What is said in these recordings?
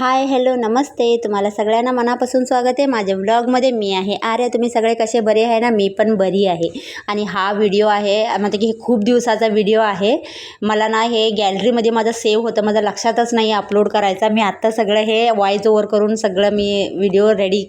Hi hello नमस्ते. तुम्हाला सगळ्यांना मनापासून स्वागत आहे. माझ्या ब्लॉगमध्ये मी आहे. आर्या तुम्ही सगळे कसे बरे आहे ना? मी पण बरी आहे. आणि हा व्हिडिओ आहे म्हणजे की हे खूप दिवसाचा व्हिडिओ आहे. मला ना हे गॅलरीमध्ये माझं सेव्ह होतं. माझं लक्षातच नाही अपलोड करायचा. मी आत्ता सगळं हे वॉईस ओव्हर करून सगळं मी व्हिडिओ रेडी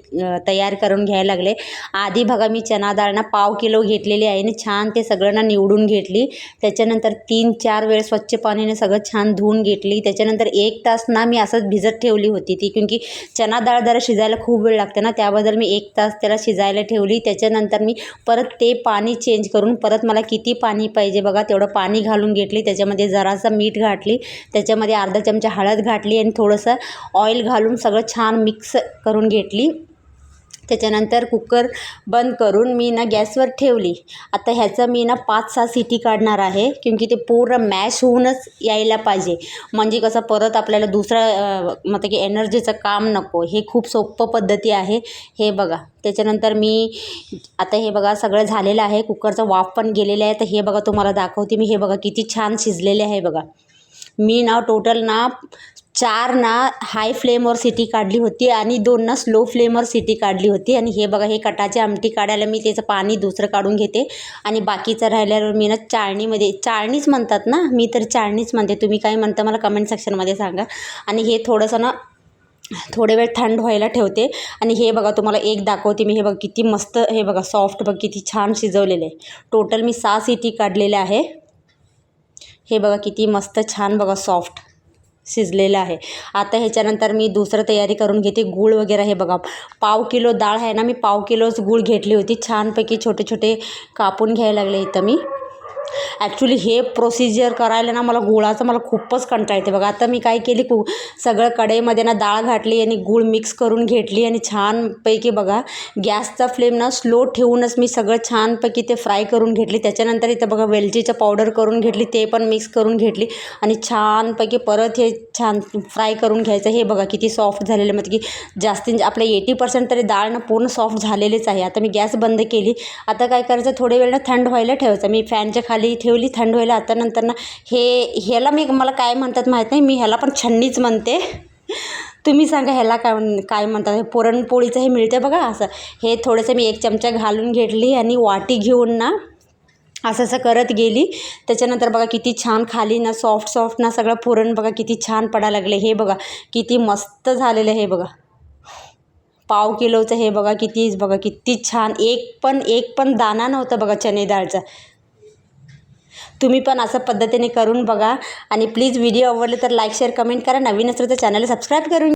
तयार करून घ्यायला लागले. आधी बघा मी चना डाळ ना पाव किलो घेतलेली आहे आणि छान ते सगळं ना निवडून घेतली. त्याच्यानंतर तीन चार वेळ स्वच्छ पाण्याने सगळं छान धुवून घेतली. त्याच्यानंतर एक तास ना मी असंच भिजत ठेवली. होती ती. क्योंकि चना डाळ जरा शिजायला खूप वेळ लागते ना त्याबद्दल मी एक तास त्याला शिजायला ठेवली. त्याच्यानंतर मी परत ते पाणी चेंज करून परत मला किती पाणी पाहिजे बघा तेवढं पाणी घालून घेतली. त्याच्यामध्ये जरासं मीठ घातली. त्याच्यामध्ये अर्धा चमचा हळद घातली आणि थोडंसं ऑइल घालून सगळं छान मिक्स करून घेतली. त्याच्यानंतर कुकर बंद करून मी ना गॅसवर ठेवली. आता ह्याचं मी ना पाच सहा सिटी काढणार आहे क्योंकि ते पूर्ण मॅश होऊनच यायला पाहिजे. म्हणजे कसं परत आपल्याला दुसरं मतलब की एनर्जीचं काम नको. हे खूप सोपं पद्धती आहे. हे बघा. त्याच्यानंतर मी आता हे बघा सगळं झालेलं आहे. कुकरचा वाफ पण गेलेला आहे. तर हे बघा तुम्हाला दाखवते मी. हे बघा किती छान शिजलेले आहे बघा. मी ना टोटल ना चार ना हाय फ्लेमवर सिटी काढली होती आणि दोन ना स्लो फ्लेमवर सिटी काढली होती. आणि हे बघा हे कटाची आमटी काढायला मी त्याचं पाणी दुसरं काढून घेते. आणि बाकीचं राहिल्यावर मी ना चाळणीमध्ये चाळणीच म्हणतात ना? मी तर चाळणीच म्हणते. तुम्ही काय म्हणता मला कमेंट सेक्शनमध्ये सांगा. आणि हे थोडंसं ना थोडे वेळ थंड व्हायला ठेवते. आणि हे बघा तुम्हाला एक दाखवते मी. हे बघा किती मस्त हे बघा सॉफ्ट बघ किती छान शिजवलेलं आहे. टोटल मी सहा सिटी काढलेल्या आहे. हे बघा किती मस्त छान बघा सॉफ्ट शिजलेलं आहे. आता ह्याच्यानंतर मी दुसरं तयारी करून घेते गूळ वगैरे हे बघा. पाव किलो डाळ आहे ना मी पाव किलोच गूळ घेतली होती. छानपैकी छोटे छोटे कापून घ्यायला लागले इथं मी. ॲक्च्युली हे प्रोसिजर करायला ना मला गुळाचं मला खूपच कंटाळ येते. बघा आता मी काय केली कु सगळं कढईमध्ये ना डाळ घातली आणि गूळ मिक्स करून घेतली आणि छानपैकी बघा गॅसचा फ्लेम ना स्लो ठेवूनच मी सगळं छानपैकी ते फ्राय करून घेतली. त्याच्यानंतर इथं बघा वेलचीचं पावडर करून घेतली ते पण मिक्स करून घेतली आणि छानपैकी परत हे छान फ्राय करून घ्यायचं. हे बघा किती सॉफ्ट झालेलं म्हणजे की जास्तीत आपल्या एटी पर्सेंट तरी डाळ ना पूर्ण सॉफ्ट झालेलीच आहे. आता मी गॅस बंद केली. आता काय करायचं थोडे वेळ ना थंड व्हायला ठेवायचं. मी फॅनच्या खाली ठेव ठेवली थंड व्हायला. आता नंतर ना हे ह्याला मी मला काय म्हणतात माहीत नाही मी ह्याला पण छन्नीच म्हणते. तुम्ही सांगा ह्याला काय काय म्हणतात हे पुरणपोळीचं हे मिळते बघा असं. हे थोडंसं मी एक चमचा घालून घेतली आणि वाटी घेऊन ना असं असं करत गेली. त्याच्यानंतर बघा किती छान खाली ना सॉफ्ट सॉफ्ट ना सगळं पुरण बघा किती छान पडायला लागले. हे बघा किती मस्त झालेलं हे बघा. पाव किलोचं हे बघा कितीच बघा किती छान. एक पण एक पण दाना नव्हता बघा चणे डाळचा. तुम्ही पण असं पद्धतीने करून बघा. आणि प्लीज व्हिडिओ आवडले तर लाईक शेअर कमेंट करा. नवीन असलं तर चॅनल सबस्क्राईब करून